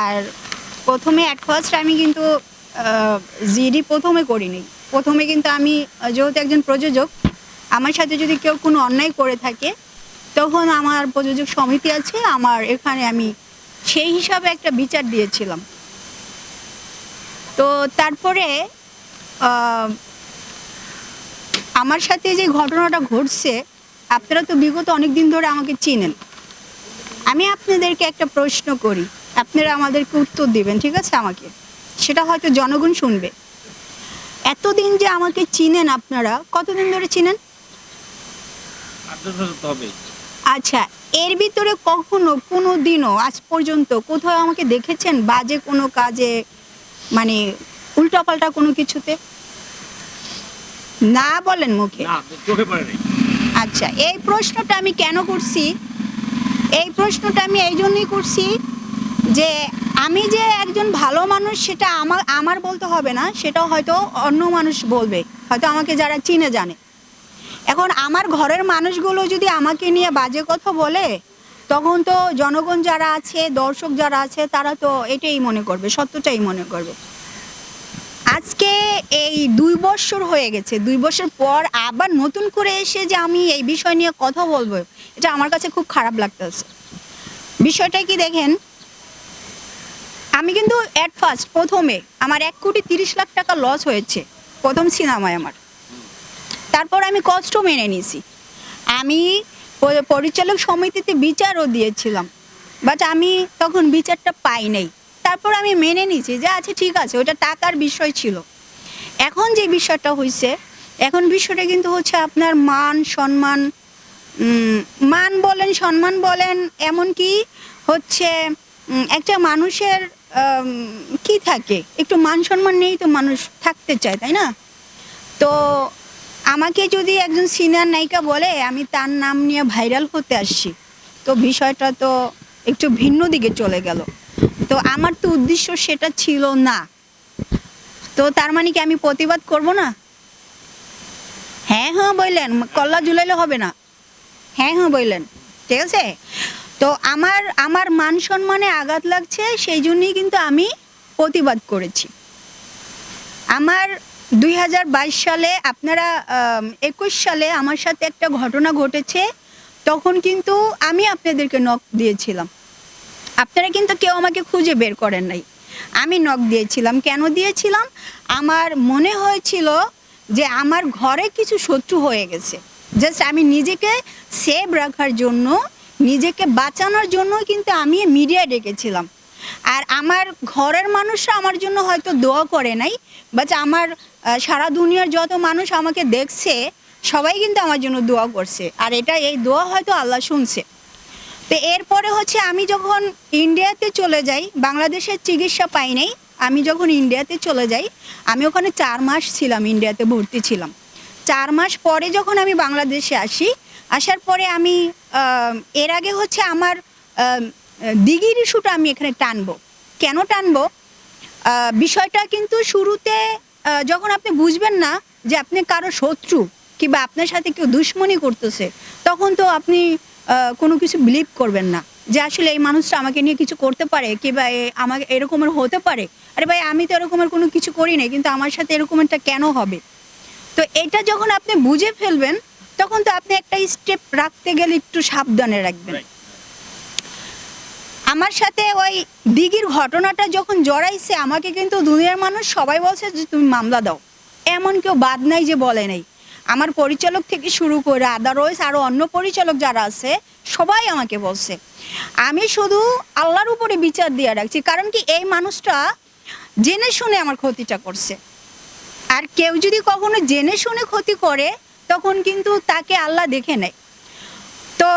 আর প্রথমে at first আমি কিন্তু জিডি প্রথমে করিনি। প্রথমে কিন্তু আমি, যেহেতু একজন প্রযোজক, আমার সাথে যদি কেউ কোনো অন্যায় করে থাকে, তখন আমার প্রযোজক সমিতি আছে, আমার এখানে আমি সেই হিসাবে একটা বিচার দিয়েছিলাম। তো তারপরে আমার সাথে যে ঘটনাটা ঘটছে, আপনারা তো বিগত অনেক দিন ধরে আমাকে চিনেন। আমি আপনাদেরকে একটা প্রশ্ন করি। আপনারা আমাদেরকে উত্তর দিবেন ঠিক আছে আমাকে? সেটা হয়তো জনগণ শুনবে। এতদিন যে আমাকে চিনেন আপনারা কতদিন ধরে চিনেন? আচ্ছা এর ভিতরে কখনো কোনো দিনও আজ পর্যন্ত কোথাও আমাকে দেখেছেন বাজে কোনো কাজে মানে উল্টাপাল্টা কোনো কিছুতে? না বলেন মুখে। আচ্ছা এই প্রশ্নটা আমি কেন করছি? এই প্রশ্নটা আমি এই জন্যই করছি যে আমি যে একজন ভালো মানুষ, সেটা আমার আমার বলতে হবে না সেটা হয়তো অন্য মানুষ বলবে। হয়তো আমাকে যারা চিনে জানে। এখন আমার ঘরের মানুষগুলো যদি আমাকে নিয়ে বাজে কথা বলে, তখন তো জনগণ যারা আছে, দর্শক যারা আছে, তারা তো এটাই মনে করবে, সত্যটাই মনে করবে। আজকে এই দুই বছর হয়ে গেছে, দুই বছর পর আবার নতুন করে এসে যে আমি এই বিষয় নিয়ে কথা বলব, এটা আমার কাছে খুব খারাপ লাগতেছে। বিষয়টা কি দেখেন আমি কিন্তু অ্যাট ফার্স্ট প্রথমে আমার এক কোটি তিরিশ লাখ টাকা লস হয়েছে, প্রথম সিনেমায় আমার। তারপর আমি কষ্ট মেনে নিয়েছি। আমি পরিচালক সমিতিতে বিচারও দিয়েছিলাম বাট আমি তখন বিচারটা পাই নাই। তারপর আমি মেনে নিয়েছি যে আচ্ছা ঠিক আছে, ওটা টাকার বিষয় ছিল। এখন যে বিষয়টা হয়েছে এখন বিষয়টা কিন্তু হচ্ছে আপনার মান, সম্মান মান বলেন, সম্মান বলেন, এমনকি হচ্ছে একটা মানুষের কি থাকে? একটু মান সম্মান নেই তো মানুষ থাকতে চায়, তাই না? তো আমাকে যদি একজন সিনিয়র নায়িকা বলে, আমি তার নাম নিয়ে ভাইরাল হতে আসছি, তো বিষয়টা তো একটু ভিন্ন দিকে চলে গেল। তো আমার তো উদ্দেশ্য সেটা ছিল না। তো তার মানে কি আমি প্রতিবাদ করব না? হ্যাঁ হ্যাঁ বললেন, কল্লা জুলাইলে হবে না। হ্যাঁ হ্যাঁ বললেন। ঠিক আছে? তো আমার আমার মান সম্মানে আঘাত লাগছে, সেই জন্যই কিন্তু আমি প্রতিবাদ করেছি। আমার দুই হাজার বাইশ সালে, আপনারা একুশ সালে আমার সাথে একটা ঘটনা ঘটেছে, তখন কিন্তু আমি আপনাদেরকে নক দিয়েছিলাম। আপনারা কিন্তু কেউ আমাকে খুঁজে বের করেন নাই। আমি নক দিয়েছিলাম। কেন দিয়েছিলাম? আমার মনে হয়েছিল যে আমার ঘরে কিছু শত্রু হয়ে গেছে। জাস্ট আমি নিজেকে সেভ রাখার জন্য নিজেকে বাঁচানোর জন্য কিন্তু আমি মিডিয়ায় ডেকেছিলাম। আর আমার ঘরের মানুষরা আমার জন্য হয়তো দোয়া করে নাই বাট আমার সারা দুনিয়ার যত মানুষ আমাকে দেখছে, সবাই কিন্তু আমার জন্য দোয়া করছে। আর এটা, এই দোয়া হয়তো আল্লাহ শুনছে। তো এরপরে হচ্ছে আমি যখন ইন্ডিয়াতে চলে যাই, বাংলাদেশের চিকিৎসা পাই নাই, আমি যখন ইন্ডিয়াতে চলে যাই, আমি ওখানে চার মাস ছিলাম, ইন্ডিয়াতে ভর্তি ছিলাম। চার মাস পরে যখন আমি বাংলাদেশে আসি আসার পরে আমি এর আগে হচ্ছে আমার দিঘির ইস্যুটা আমি এখানে টানবো। কেন টানবো? বিষয়টা কিন্তু শুরুতে যখন আপনি বুঝবেন না যে আপনি কারও শত্রু কিংবা আপনার সাথে কেউ দুশ্মনী করতেছে, তখন তো আপনি কোনো কিছু বিলিভ করবেন না। যে আসলে এই মানুষটা আমাকে নিয়ে কিছু করতে পারে কিংবা আমাকে এরকমের হতে পারে। আরে ভাই, আমি তো এরকমের কোনো কিছু করি নাই, কিন্তু আমার সাথে এরকমেরটা কেন হবে? তো এটা যখন আপনি বুঝে ফেলবেন তখন তো আপনি একটা স্টেপ রাখতে গেলে একটু সাবধানে রাখবেন। আমার সাথে ওই দিঘির ঘটনাটা যখন জড়াইছে আমাকে কিন্তু দুনিয়ার মানুষ সবাই বলছে যে তুমি মামলা দাও। এমন কেউ বাদ নাই যে বলে নাই। আমার পরিচালক থেকে শুরু করে আদারওয়াইজ আরও অন্য পরিচালক যারা আছে সবাই আমাকে বলছে। আমি শুধু আল্লাহর উপরে বিচার দিয়ে রাখছি কারণ কি এই মানুষটা জেনে শুনে আমার ক্ষতিটা করছে। আর কেউ যদি কখনো জেনে শুনে ক্ষতি করে তখন কিন্তু তাকে আল্লাহ দেখে নেয়। তো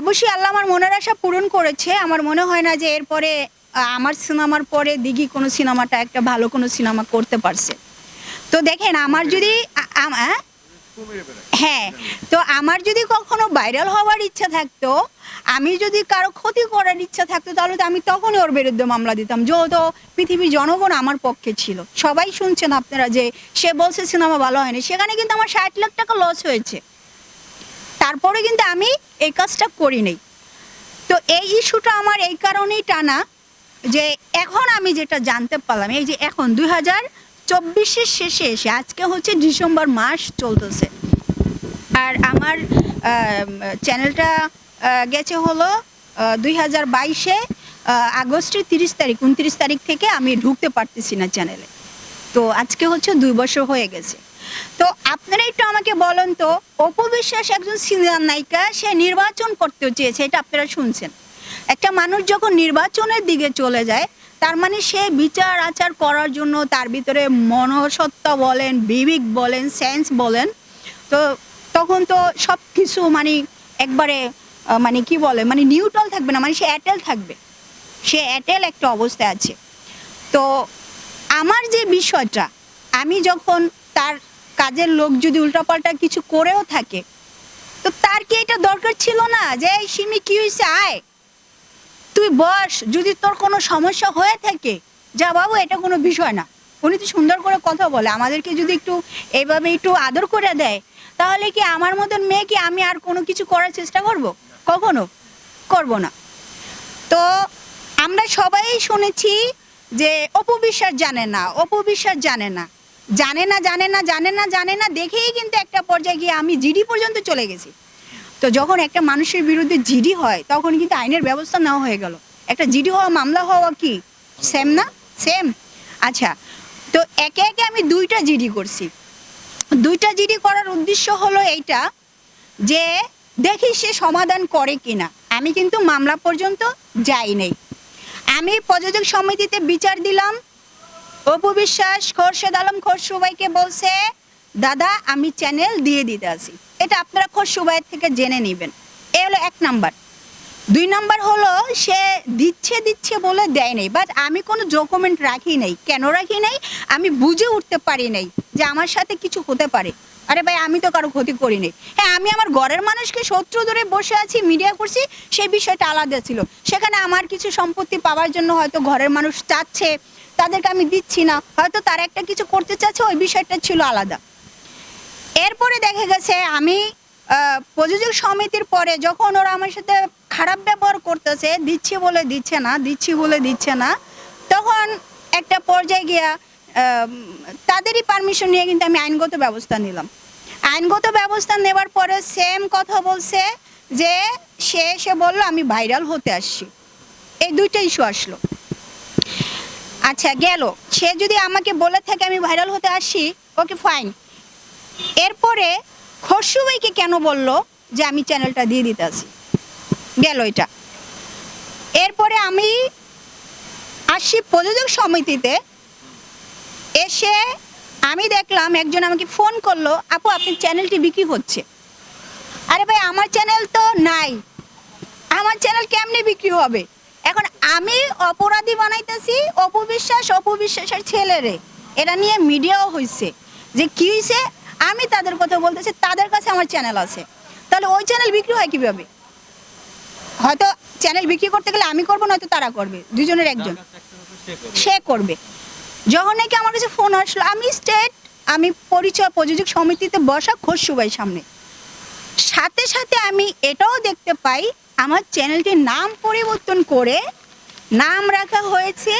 অবশ্যই আল্লাহ আমার মনের আশা পূরণ করেছে। আমার মনে হয় না যে এরপরে আমার সিনেমার পরে দিঘি কোনো সিনেমাটা একটা ভালো কোনো সিনেমা করতে পারছে। তো দেখেন, আমার যদি হ্যাঁ তো আমার যদি কখনো ভাইরাল হওয়ার ইচ্ছা থাকতো আমি যদি কারও ক্ষতি করার ইচ্ছা থাকতো, তাহলে তো আমি তখনই ওর বিরুদ্ধে মামলা দিতাম। যেহেতু পৃথিবীর জনগণ আমার পক্ষে ছিল। সবাই শুনছেন আপনারা যে, সে বলছে সিনেমা ভালো হয়নি। সেখানে কিন্তু আমার ষাট লাখ টাকা লস হয়েছে। তারপরে কিন্তু আমি এই কাজটা করি নাই। তো এই ইস্যুটা আমার এই কারণেই টানা যে, এখন আমি যেটা জানতে পারলাম, এই যে এখন দুই হাজার চব্বিশের শেষে এসে, আজকে হচ্ছে ডিসেম্বর মাস চলতেছে। আর আমার চ্যানেলটা গেছে হলো দুই হাজার বাইশে আগস্টের তিরিশ তারিখ, উনত্রিশ তারিখ থেকে আমি ঢুকতে পারতেছি না চ্যানেলে। তো আজকে হচ্ছে দুই বছর হয়ে গেছে। তো আপনারা একটু আমাকে বলেন তো অপবিশ্বাস একজন সিনিয়র নায়িকা, সে নির্বাচন করতে চেয়েছে, এটা আপনারা শুনছেন। একটা মানুষ যখন নির্বাচনের দিকে চলে যায়, তার মানে সে বিচার আচার করার জন্য তার ভিতরে মনসত্তা বলেন, বিবেক বলেন, সেন্স বলেন, তো তখন তো সব কিছু মানে একবারে মানে কি বলে মানে নিউট্রাল থাকবে না মানে সে অ্যাটেল থাকবে। সে অ্যাটেল একটা অবস্থায় আছে। তো আমার যে বিষয়টা, আমি যখন তার কাজের লোক যদি উল্টাপাল্টা কিছু করেও থাকে, তো তার কি এটা দরকার ছিল না? যে, এই সিমি কি হয়েছে আয়। তুই বস, যদি তোর কোনো সমস্যা হয়ে থাকে, যা বাবু, এটা কোনো বিষয় না। উনি তো সুন্দর করে কথা বলে, আমাদেরকে যদি একটু এইভাবে একটু আদর করে দেয়, তাহলে কি আমার মতন মেয়ে কি আমি আর কোনো কিছু করার চেষ্টা করব? কখনো করব না। তো আমরা সবাই শুনেছি যে অপু বিশ্বাস জানে না, অপু বিশ্বাস জানে না। জানে না জানে না জানে না জানে না, দেখেই কিন্তু একটা পর্যায়ে গিয়ে আমি জিডি পর্যন্ত চলে গেছি। তো যখন একটা মানুষের বিরুদ্ধে জিডি হয়, তখন কিন্তু আইনের ব্যবস্থা নেওয়া হয়ে গেল। একটা জিডি হওয়া, মামলা হওয়া কি? সেম না? সেম আচ্ছা তো একে একে আমি দুইটা জিডি করছি। দুইটা জিডি করার উদ্দেশ্য হলো এইটা যে দেখি সে সমাধান করে কিনা। আমি কিন্তু মামলা পর্যন্ত যাই নাই আমি প্রযোজক সমিতিতে বিচার দিলাম। অপু বিশ্বাস, খোরশেদ আলম খোরসুবাইকে বলছে, দাদা, আমি চ্যানেল দিয়ে দিতে আসি এটা আপনারা খোরসুবাইয়ের থেকে জেনে নেবেন। এ হলো এক নাম্বার। দুই নাম্বার হলো, সে দিচ্ছে দিচ্ছে বলে দেয় নাই বাট আমি কোনো ডকুমেন্ট রাখি নাই। কেন রাখি নাই? আমি বুঝে উঠতে পারি নাই যে আমার সাথে কিছু হতে পারে। আরে ভাই, আমি তো কারও ক্ষতি করিনি। হ্যাঁ আমি আমার ঘরের মানুষকে শত্রু ধরে বসে আছি মিডিয়া করছি, সেই বিষয়টা আলাদা ছিল। সেখানে আমার কিছু সম্পত্তি পাওয়ার জন্য হয়তো ঘরের মানুষ চাচ্ছে, তাদেরকে আমি দিচ্ছি না। হয়তো তারা একটা কিছু করতে চাচ্ছে, ওই বিষয়টা ছিল আলাদা। এরপরে দেখা গেছে, আমি প্রযোজক সমিতির পরে যখন ওরা আমার সাথে খারাপ ব্যবহার করতেছে, দিচ্ছি বলে দিচ্ছে না, দিচ্ছি বলে দিচ্ছে না, তখন একটা পর্যায়ে গিয়া তাদেরই পারমিশন নিয়ে কিন্তু আমি আইনগত ব্যবস্থা নিলাম। আইনগত ব্যবস্থা নেওয়ার পরে সেম কথা বলছে যে, সে এসে বলল, আমি ভাইরাল হতে আসছি। এই দুইটা ইস্যু আসলো। আচ্ছা গেল। সে যদি আমাকে বলে থাকে, আমি ভাইরাল হতে আসি ওকে ফাইন এরপরে খসরু ভাইকে কেন বলল যে, আমি চ্যানেলটা দিয়ে দিতে আসি? গেল এটা। এরপরে আমি আসি প্রযোজক সমিতিতে। এসে আমি দেখলাম একজন আমাকে ফোন করল আপু আপনার চ্যানেলটি বিক্রি হচ্ছে। আরে ভাই আমার চ্যানেল তো নাই। আমার চ্যানেল কেমনে বিক্রি হবে? এখন আমি অপরাধী বানাইতেছি অপবিশ্বাস অপবিশ্বাসের ছেলেরে এটা নিয়ে মিডিয়াও হয়েছে যে কি হয়েছে আমি তাদের কথা বলতেছি তাদের কাছে আমার চ্যানেল আছে। তাহলে ওই চ্যানেল বিক্রি হয় কীভাবে? হয়তো চ্যানেল বিক্রি করতে গেলে আমি করব নয়তো তারা করবে। দুজনের একজন। সে করবে। যখন নাকি আমার কাছে ফোন আসলো, আমি স্টেট আমি পরিচয় প্রযোজক সমিতিতে বসা খসুবাই সামনে। সাথে সাথে আমি এটাও দেখতে পাই, আমার চ্যানেলটির নাম পরিবর্তন করে নাম রাখা হয়েছে,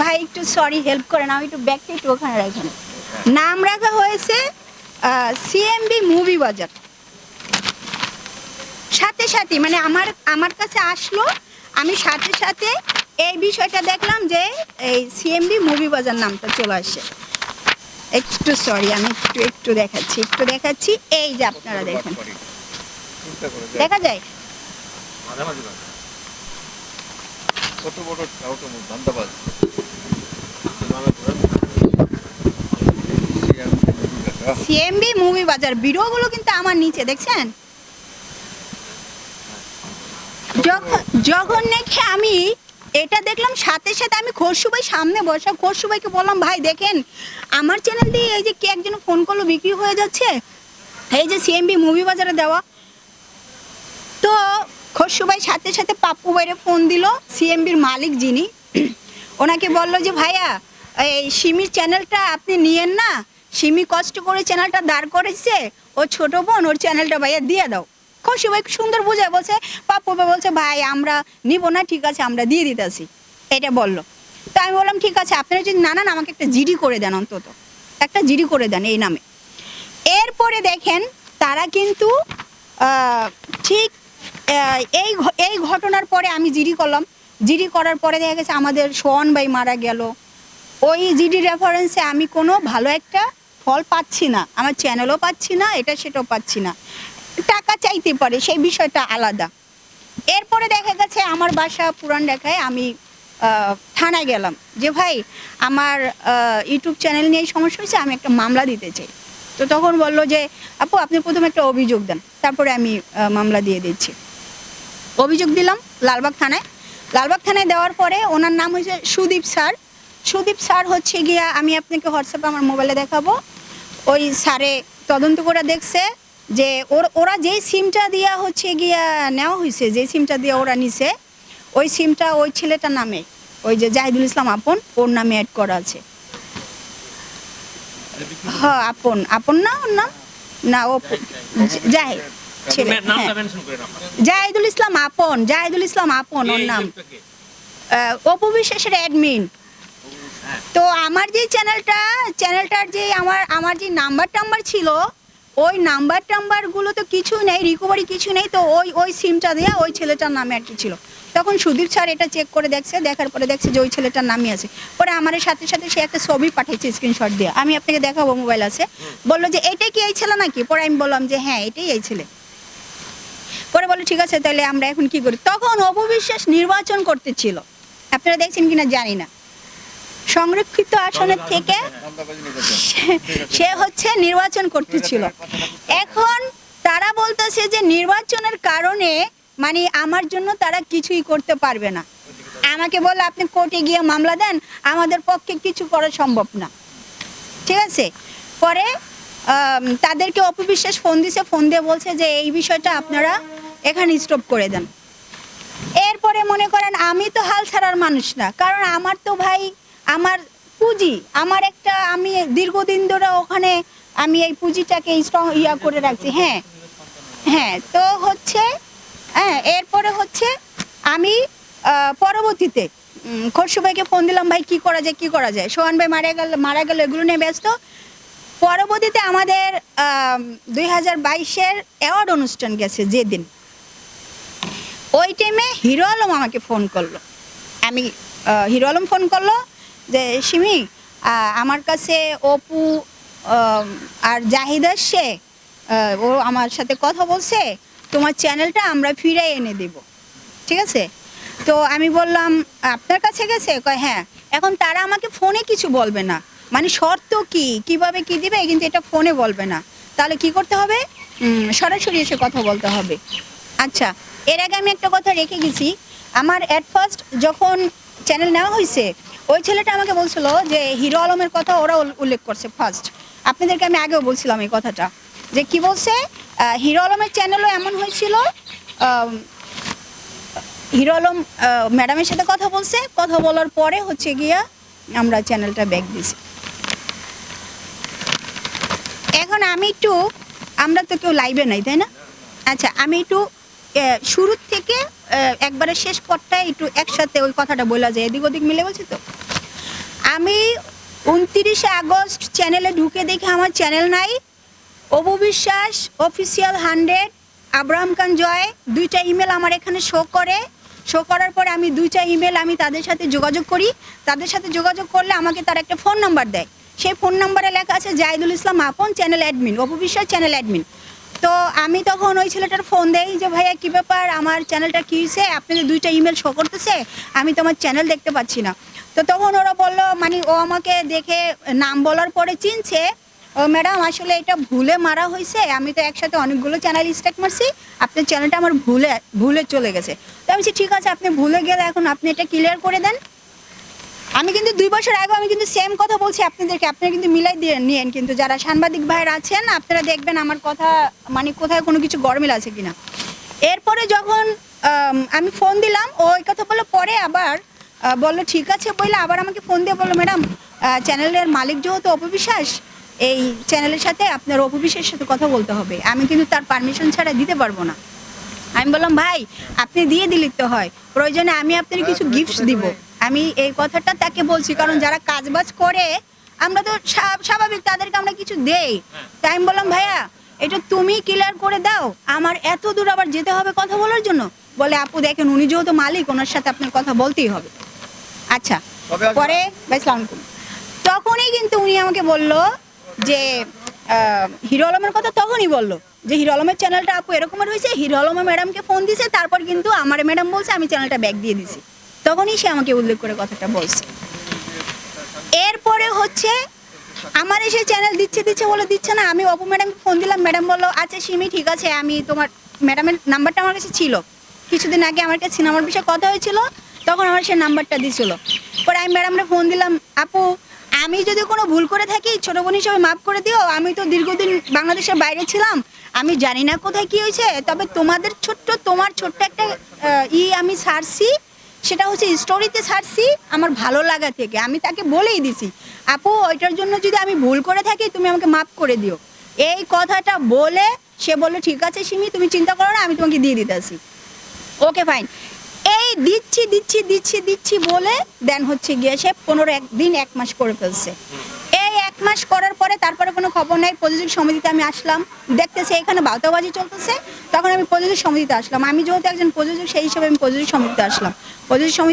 ভাই একটু সরি হেল্প করেন, আমি একটু ব্যাগটা একটু ওখানে রাখেন। নাম রাখা হয়েছে সিএমবি মুভি বাজার। সাথে সাথে মানে আমার আমার কাছে আসলো, আমি সাথে সাথে এই বিষয়টা দেখলাম যে এই সিএমবি মুভি বাজার নামটা চলে আসে। একটু সরি আমি একটু একটু দেখাচ্ছি একটু দেখাচ্ছি। এই যে আপনারা দেখেন। দেখা। যায়। বড় ধান্দাবাজ। সিএমবি মুভি বাজার ভিডিওগুলো কিন্তু আমার নিচে দেখছেন? যখন যখন নাকি আমি এটা দেখলাম, সাথে সাথে আমি খসুবাই সামনে বসা খসুবাইকে বললাম, ভাই, দেখেন, আমার চ্যানেল দিয়ে এই যে কে একজন ফোন করল, বিক্রি হয়ে যাচ্ছে? এই যে সিএমবি মুভি বাজারে দেওয়া। তো খসুবাই সাথে সাথে পাপ্পু বাইরে ফোন দিল সিএমবির মালিক যিনি। ওনাকে বলল যে, ভাইয়া, এই সিমির চ্যানেলটা আপনি নিয়েন না, সিমি কষ্ট করে চ্যানেলটা দাঁড় করেছে, ও ছোট বোন, ওর চ্যানেলটা ভাইয়া দিয়ে দাও। খুশি ভাই সুন্দর বোঝায়? বলছে পাপ্পু ভাই বলছে, ভাই, আমরা নিব না, ঠিক আছে, আমরা দিয়ে দিতেছি। এটা বলল। তো আমি বললাম, ঠিক আছে, আপনারা যদি না নেন, আমাকে একটা জিডি করে দেন অন্তত। একটা জিডি করে দেন এই নামে। এরপরে দেখেন, তারা কিন্তু ঠিক এই এই ঘটনার পরে আমি জিডি করলাম। জিডি করার পরে দেখা গেছে, আমাদের সোহন ভাই মারা গেল। ওই জিডি রেফারেন্সে আমি কোনো ভালো একটা ফল পাচ্ছি না। আমার চ্যানেলও পাচ্ছি না, এটা সেটাও পাচ্ছি না। টাকা চাইতে পারে, সেই বিষয়টা আলাদা। এরপরে দেখা গেছে আমার বাসা পুরান ঢাকায় আমি থানায় গেলাম। যে ভাই, আমার ইউটিউব চ্যানেল নিয়ে সমস্যা হয়েছে, আমি একটা মামলা দিতে চাই। তো তখন বলল যে, আপু, আপনি প্রথমে একটা অভিযোগ দেন, তারপরে আমি মামলা দিয়ে দিচ্ছি। অভিযোগ দিলাম লালবাগ থানায়। লালবাগ থানায় দেওয়ার পরে ওনার নাম হচ্ছে সুদীপ স্যার। সুদীপ স্যার হচ্ছে গিয়া, আমি আপনাকে হোয়াটসঅ্যাপে আমার মোবাইলে দেখাবো। ওই স্যারে তদন্ত করে দেখছে যে ওর ওরা যেই সিমটা দিয়া হচ্ছে গিয়া নেওয়া হয়েছে যে সিমটা দিয়ে ওরা নিছে ওই সিমটা ওই ছেলেটার নামে ওই যে জাহিদুল ইসলাম আপন ওর নামে অ্যাড করা আছে। হ্যাঁ আপন আপন না ওর নাম? না ও জাহিদ ছেলে হ্যাঁ। জাহিদুল ইসলাম আপন জাহিদুল ইসলাম আপন ওর নাম। অপু বিশ্বাসের অ্যাডমিন তো আমার যে চ্যানেলটা চ্যানেলটার যে আমার আমার যে নাম্বার টাম্বার ছিল ওই নাম্বার টাম্বারগুলো তো কিছু নেই রিকভারি কিছু নেই, তো ওই ওই সিমটা দিয়ে ওই ছেলেটার নামে আর কি ছিল। তখন সুদীপ স্যার এটা চেক করে দেখছে, দেখার পরে দেখছে যে ওই ছেলেটার নামই আছে। পরে আমার সাথে সাথে সে একটা ছবি পাঠিয়েছে স্ক্রিনশট দিয়ে। আমি আপনাকে দেখাবো মোবাইল আছে। বলল যে এটাই কি এই ছেলে নাকি? পরে আমি বললাম যে হ্যাঁ এটাই এই ছেলে। পরে বলে ঠিক আছে, তাহলে আমরা এখন কি করি? তখন অপবিশ্বাস নির্বাচন করতেছিল আপনারা দেখছেন কিনা জানি না। সংরক্ষিত আসনের থেকে সে- হচ্ছে নির্বাচন করতেছিল। এখন তারা বলতেছে যে নির্বাচনের কারণে মানে আমার জন্য তারা কিছুই করতে পারবে না। আমাকে বলে আপনি কোর্টে গিয়ে মামলা দেন, আমাদের পক্ষে কিছু করা সম্ভব না। ঠিক আছে? পরে তাদেরকে অপবিশ্বাস ফোন দিছে, ফোন দিয়ে বলছে যে এই বিষয়টা আপনারা এখানে স্টপ করে দেন। এরপরে মনে করেন, আমি তো হাল ছাড়ার মানুষ না, কারণ আমার তো ভাই আমার পুঁজি, আমার একটা আমি দীর্ঘদিন ধরে ওখানে আমি এই পুঁজিটাকে স্ট্রং ইয়া করে রাখছি হ্যাঁ হ্যাঁ তো হচ্ছে হ্যাঁ এরপরে হচ্ছে আমি পরবর্তীতে খরশু ভাইকে ফোন দিলাম, ভাই, কি করা যায়, কি করা যায়? সোহান ভাই মারা গেল মারা গেল, এগুলো নিয়ে ব্যস্ত। পরবর্তীতে আমাদের দুই হাজার বাইশের অ্যাওয়ার্ড অনুষ্ঠান গেছে যেদিন। ওই টাইমে হিরো আলম আমাকে ফোন করল। আমি হিরো আলম ফোন করল যে সিমি আমার কাছে অপু আর জাহিদ সে ও আমার সাথে কথা বলছে, তোমার চ্যানেলটা আমরা ফিরে এনে দেব। ঠিক আছে? তো আমি বললাম, আপনার কাছে গেছে? কয় হ্যাঁ। এখন তারা আমাকে ফোনে কিছু বলবে না। মানে শর্ত কি? কীভাবে কি দিবে? কিন্তু এটা ফোনে বলবে না। তাহলে কি করতে হবে? সরাসরি এসে কথা বলতে হবে। আচ্ছা এর আগে আমি একটা কথা রেখে গেছি। আমার অ্যাট ফার্স্ট যখন চ্যানেল নেওয়া হয়েছে ওই ছেলেটা আমাকে বলছিল যে, হিরো আলমের কথা ওরা উল্লেখ করছে ফার্স্ট আপনাদেরকে আমি আগেও বলছিলাম এই কথাটা, যে কি বলছে? হিরো আলমের চ্যানেলও এমন হয়েছিল হিরো আলম ম্যাডামের সাথে কথা বলছে, কথা বলার পরে হচ্ছে গিয়া আমরা চ্যানেলটা ব্যাক দিছি এখন আমি একটু, আমরা তো কেউ লাইভে নাই, তাই না? আচ্ছা আমি একটু শুরুর থেকে একবারে শেষ পথটায় একটু একসাথে ওই কথাটা বলা যায়। এদিক ওদিক মিলে বলছি তো? আমি উনত্রিশে আগস্ট চ্যানেলে ঢুকে দেখি আমার চ্যানেল নাই। Abu Biswas official hundred Abraham Khan Joy, দুইটা ইমেল আমার এখানে শো করে। শো করার পরে আমি দুইটা ইমেল আমি তাদের সাথে যোগাযোগ করি। তাদের সাথে যোগাযোগ করলে আমাকে তার একটা ফোন নাম্বার দেয়। সেই ফোন নাম্বারে লেখা আছে, জাহিদুল ইসলাম আপন channel admin Apu Biswas channel admin তো আমি তখন ওই ছেলেটার ফোন দেই যে, ভাইয়া, কী ব্যাপার? আমার চ্যানেলটা কী হয়েছে আপনাদের দুইটা ইমেল শো করতেছে। আমি তো আমার চ্যানেল দেখতে পাচ্ছি না। তো তখন ওরা বলল মানে ও আমাকে দেখে নাম বলার পরে চিনছে। ও, ম্যাডাম, আসলে এটা ভুলে মারা হয়েছে আমি তো একসাথে অনেকগুলো চ্যানেল স্টার্ট মারছি। আপনার চ্যানেলটা আমার ভুলে ভুলে চলে গেছে। তো আমি ঠিক আছে, আপনি ভুলে গেলে এখন আপনি এটা ক্লিয়ার করে দেন। আমি কিন্তু দুই বছর আগে আমি কিন্তু সেম কথা বলছি আপনাদেরকে। আপনারা কিন্তু মিলাই দিয়ে নিয়েন কিন্তু যারা সাংবাদিক ভাইয়ের আছেন আপনারা দেখবেন আমার কথা মানে কোথায় কোনো কিছু গরমিল আছে কিনা। এরপরে যখন আমি ফোন দিলাম ও ওই কথা বলল পরে আবার বলল ঠিক আছে বললে আবার আমাকে ফোন দিয়ে বলল ম্যাডাম চ্যানেলের মালিক যেহেতু অপবিশ্বাস এই চ্যানেলের সাথে আপনার অপবিশ্বাসের সাথে কথা বলতে হবে। আমি কিন্তু তার পারমিশন ছাড়া দিতে পারব না। আমি বললাম ভাই আপনি দিয়ে দিলে তো হয়। প্রয়োজনে আমি আপনার কিছু গিফট দিব। আমি এই কথাটা তাকে বলছি কারণ যারা কাজবাজ করে আমরা তো স্বাভাবিক তাদেরকে আমরা কিছু দেই। তাই আমি বললাম ভাইয়া এটা তুমি ক্লিয়ার করে দাও। আমার এত দূর আবার যেতে হবে কথা বলার জন্য? বলে আপু দেখেন উনি যেহেতু মালিক ওনার সাথে আপনার কথা বলতেই হবে। আচ্ছা পরে তখনই কিন্তু উনি আমাকে বলল যে হিরো আলমের কথা তখনই বলল যে হিরো আলমের চ্যানেলটা আপু এরকমের হয়েছে হিরো আলম ম্যাডামকে ফোন দিছে তারপর কিন্তু আমার ম্যাডাম বলছে আমি চ্যানেলটা ব্যাক দিয়ে দিছি। তখনই সে আমাকে উল্লেখ করে কথাটা বলছে। এরপরে হচ্ছে, আমার এসে চ্যানেল দিচ্ছে দিচ্ছে, বলে দিচ্ছে না, আমি অপু ম্যাডামকে ফোন দিলাম ম্যাডাম বলল আচ্ছা সিমি ঠিক আছে, আমি তোমার ম্যাডামের নাম্বারটা আমার কাছে ছিল। কিছুদিন আগে আমার কাছে সিনেমার বিষয়ে কথা হয়েছিল, তখন আমার সে নাম্বারটা দিছিল। পরে আমি ম্যাডামরে ফোন দিলাম, আপু, আমি যদি কোনো ভুল করে থাকি, ছোটো বোন হিসেবে মাফ করে দিও, আমি তো দীর্ঘদিন বাংলাদেশের বাইরে ছিলাম, আমি জানি না কোথায় কি হয়েছে, তবে তোমাদের ছোট্ট, তোমার ছোট্ট একটা ই আমি ছাড়ছি সেটা হচ্ছে স্টোরিতে ছাড়ছি, আমার ভালো লাগা থেকে। আমি তাকে বলেই দিছি, আপু, ওইটার জন্য যদি আমি ভুল করে থাকি, তুমি আমাকে মাফ করে দিও। এই কথাটা বলে সে বলল, ঠিক আছে সিমি, তুমি চিন্তা করো না, আমি তোমাকে দিয়ে দিতেছি। ওকে ফাইন এই দিচ্ছি দিচ্ছি দিচ্ছি দিচ্ছি বলে দেন হচ্ছে গিয়ে সে পনেরো একদিন এক মাস করে ফেলছে। এক মাস করার পরে তারপরে কোনো খবর নাই, প্রযোজক সমিতিতে আমি আসলাম। দেখতেছি এখানে বাউতাবাজি চলতেছে, তখন আমি প্রযোজক সমিতিতে আসলাম। আমি যেহেতু একজন প্রযোজক, সেই হিসেবে আমি প্রযোজক সমিতিতে আসলাম। প্রযোজক সমিতি